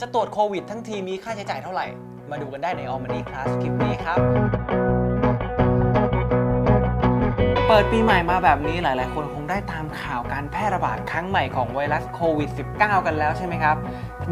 จะตรวจโควิดทั้งทีมีค่าใช้จ่ายเท่าไหร่ มาดูกันได้ในออม Money Class คลิปนี้ครับ เปิดปีใหม่มาแบบนี้หลาย ๆ คนคงได้ตามข่าวการแพร่ระบาดครั้งใหม่ของไวรัสโควิด -19 กันแล้วใช่ไหมครับ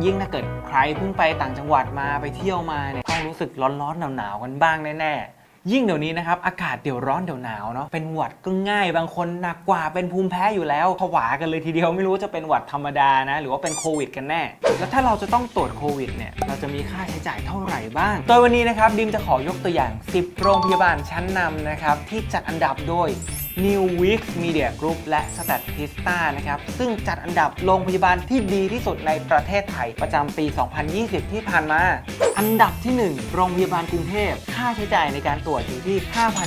ยิ่งถ้าเกิดใครเพิ่งไปต่างจังหวัดมาไปเที่ยวมาเนี่ยต้องรู้สึกร้อนๆหนาวๆกันบ้างแน่ ๆ ยิ่งเดี๋ยวนี้นะครับอากาศเดี๋ยวร้อนเดี๋ยวหนาวเนาะเป็นหวัดก็ง่ายบางคนหนักกว่าเป็นภูมิแพ้อยู่แล้วผวากันเลยทีเดียวไม่รู้จะเป็นหวัดธรรมดานะหรือว่าเป็นโควิด กันแน่ แล้วถ้าเราจะต้องตรวจโควิดเนี่ยเราจะมีค่าใช้จ่ายเท่าไหร่บ้างโดยวันนี้นะครับดิมจะขอยกตัวอย่าง 10 โรงพยาบาลชั้นนำนะครับที่จัดอันดับโดย New Week Media Group และ Statista นะครับ ซึ่งจัดอันดับโรงพยาบาลที่ดีที่สุดในประเทศไทยประจำปี 2020 ที่ผ่านมา อันดับที่ 1 โรงพยาบาลกรุงเทพ ค่าใช้จ่ายในการตรวจอยู่ที่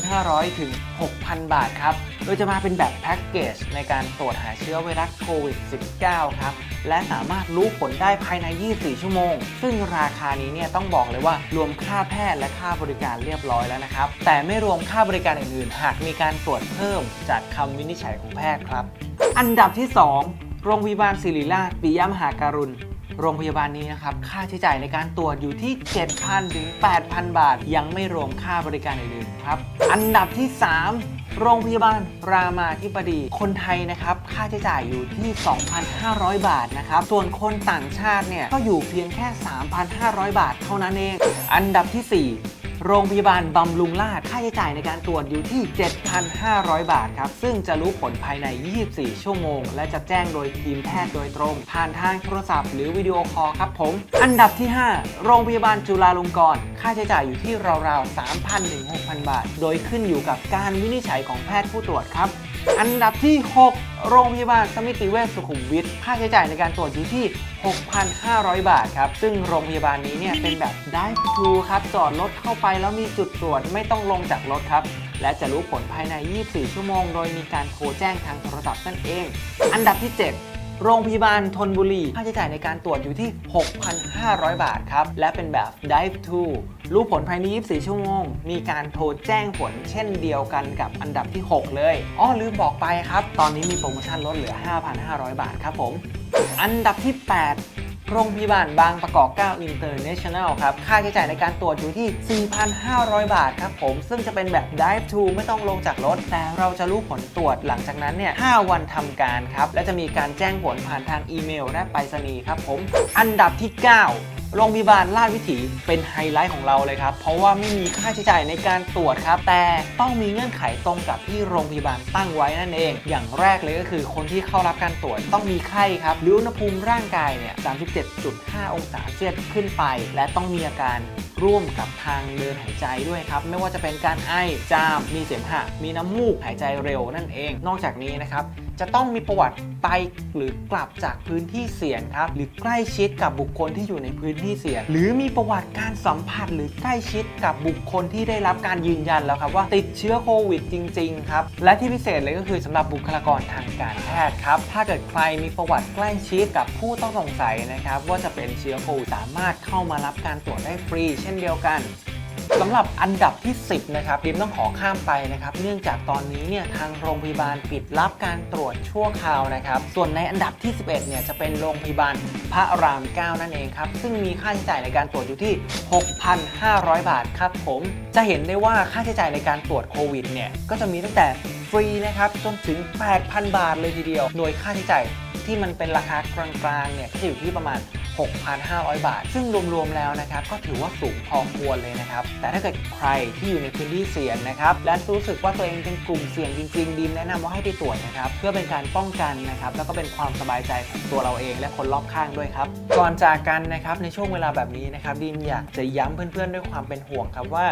5,500 ถึง 6,000 บาทครับ โดยจะมาเป็นแบบแพ็กเกจในการตรวจหาเชื้อไวรัสโควิด -19 ครับ และสามารถรู้ผลได้ภายใน 24 ชั่วโมง ซึ่งราคานี้เนี่ยต้องบอกเลยว่ารวมค่าแพทย์และค่าบริการเรียบร้อยแล้วนะครับ แต่ไม่รวมค่าบริการอื่นๆ หากมีการตรวจเพิ่มจากคำวินิจฉัยของแพทย์ครับ อันดับที่ 2 โรงพยาบาลศิริราชปิยมหาการุณ โรงพยาบาลนี้นะครับ ค่าใช้จ่ายในการตรวจอยู่ที่ 7,000 ถึง 8,000 บาท ยังไม่รวมค่าบริการอื่นๆครับ อันดับที่ 3 โรงพยาบาลรามาธิบดี คนไทยนะครับ ค่าใช้จ่ายอยู่ที่ 2,500 บาทนะครับ ส่วนคนต่างชาติเนี่ย ก็อยู่เพียงแค่ 3,500 บาทเท่านั้นเอง อันดับที่ 4 โรงพยาบาลบำรุงราษฎร์ค่าใช้จ่ายในการตรวจอยู่ที่ 7,500 บาทครับ ซึ่งจะรู้ผลภายใน 24 ชั่วโมง และจะแจ้งโดยทีมแพทย์โดยตรง ผ่านทางโทรศัพท์หรือวิดีโอคอลครับผม อันดับที่ 5 โรงพยาบาลจุฬาลงกรณ์ค่าใช้จ่ายอยู่ที่ราวๆ 3,000ถึง6,000 บาท โดยขึ้นอยู่กับการวินิจฉัยของแพทย์ผู้ตรวจครับ อันดับที่ 6 โรงพยาบาลสมิติเวชสุขุมวิทค่าใช้จ่ายในการตรวจอยู่ที่ 6,500 บาทครับ ซึ่งโรงพยาบาลนี้เนี่ยเป็นแบบได้ทูครับจอดรถเข้าไปแล้วมีจุดตรวจไม่ต้องลงจากรถครับ และจะรู้ผลภายใน 24 ชั่วโมง โดยมีการโทรแจ้งทางโทรศัพท์นั่นเอง อันดับที่ 7 โรงพยาบาลทนบุรี ค่าใช้จ่ายในการตรวจอยู่ที่ 6,500 บาทครับ และเป็นแบบ dive to รู้ผลภายใน 24 ชั่วโมง มีการโทรแจ้งผลเช่นเดียวกันกับอันดับที่ 6 เลย อ้อลืมบอกไปครับ ตอนนี้มีโปรโมชั่นลดเหลือ 5,500 บาทครับผม อันดับที่ 8 โรงพยาบาลบางประกอบ 9 International ครับ ค่าใช้จ่ายในการตรวจอยู่ที่ 4,500 บาทครับผม ซึ่งจะเป็นแบบ drive to ไม่ต้องลงจากรถ แต่เราจะรู้ผลตรวจหลังจากนั้นเนี่ย 5 วันทำการครับ และจะมีการแจ้งผลผ่านทางอีเมลและไปรษณีย์ครับผม อันดับที่ 9 โรงพยาบาลราชวิถีเป็นไฮไลท์ของเราเลยครับ เพราะว่าไม่มีค่าใช้จ่ายในการตรวจครับ แต่ต้องมีเงื่อนไขตรงกับที่โรงพยาบาลตั้งไว้นั่นเอง อย่างแรกเลยก็คือคนที่เข้ารับการตรวจต้องมีไข้ครับหรืออุณหภูมิร่างกายเนี่ย 37.5 องศาเซลเซียสขึ้นไป และต้องมีอาการร่วมกับทางเดินหายใจด้วยครับ ไม่ว่าจะเป็นการไอ จาม มีเสมหะ มีน้ำมูก หายใจเร็วนั่นเอง นอกจากนี้นะครับ จะต้องมีประวัติไปหรือกลับจากพื้นที่เสี่ยงครับ หรือใกล้ชิดกับบุคคลที่อยู่ในพื้นที่เสี่ยง หรือมีประวัติการสัมผัสหรือใกล้ชิดกับบุคคลที่ได้รับการยืนยันแล้วครับว่าติดเชื้อโควิดจริง ๆ ครับ และที่พิเศษเลยก็คือสำหรับบุคลากรทางการแพทย์ครับ ถ้าเกิดใครมีประวัติใกล้ชิดกับผู้ต้องสงสัยนะครับว่าจะเป็นเชื้อโควิดสามารถเข้ามารับการตรวจได้ฟรี เช่นเดียวกัน สำหรับอันดับที่ 10 นะครับดิมต้องขอข้ามไปนะครับ เนื่องจากตอนนี้เนี่ยทางโรงพยาบาลปิดรับการตรวจชั่วคราวนะครับ ส่วนในอันดับที่ 11 เนี่ยจะเป็นโรงพยาบาลพระราม 9 นั่นเองครับ ซึ่งมีค่าใช้จ่ายในการตรวจอยู่ที่ 6,500 บาทครับผม จะเห็นได้ว่าค่าใช้จ่ายในการตรวจโควิดเนี่ยก็จะมีตั้งแต่ฟรีนะครับจนถึง 8,000 บาทเลยทีเดียว โดยค่าใช้จ่ายที่มันเป็นราคากลางๆเนี่ยก็จะอยู่ที่ประมาณ 6,500 บาท ซึ่งรวมๆแล้วนะครับก็ถือว่าสูงพอควรเลยนะครับ แต่ถ้าเกิดใครที่อยู่ในพื้นที่เสี่ยงนะครับและรู้สึกว่าตัวเองเป็นกลุ่มเสี่ยงจริงๆดีมแนะนำว่าให้ไปตรวจนะครับเพื่อเป็นการป้องกันนะครับแล้วก็เป็นความสบายใจของตัวเราเองและคนรอบข้างด้วยครับก่อนจากกันนะครับในช่วงเวลาแบบนี้นะครับดีมอยากจะย้ำเพื่อนๆด้วยความเป็นห่วงครับว่า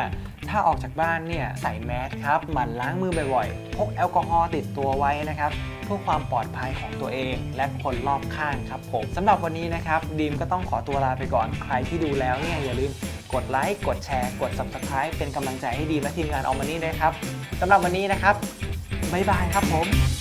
ถ้าออกจากบ้านเนี่ยใส่แมสครับหมั่นล้างมือบ่อยๆพกแอลกอฮอล์ติดตัวไว้นะครับเพื่อความปลอดภัยของตัวเอง และคนรอบข้างครับผมสำหรับวันนี้นะครับดีมก็ต้องขอตัวลาไปก่อน ใครที่ดูแล้วเนี่ยอย่าลืมกดไลค์กดแชร์ กด Subscribe เป็นกำลังใจให้ดีมและทีมงานออมมานี่ด้วยครับสำหรับวันนี้นะครับบ๊ายบายครับผม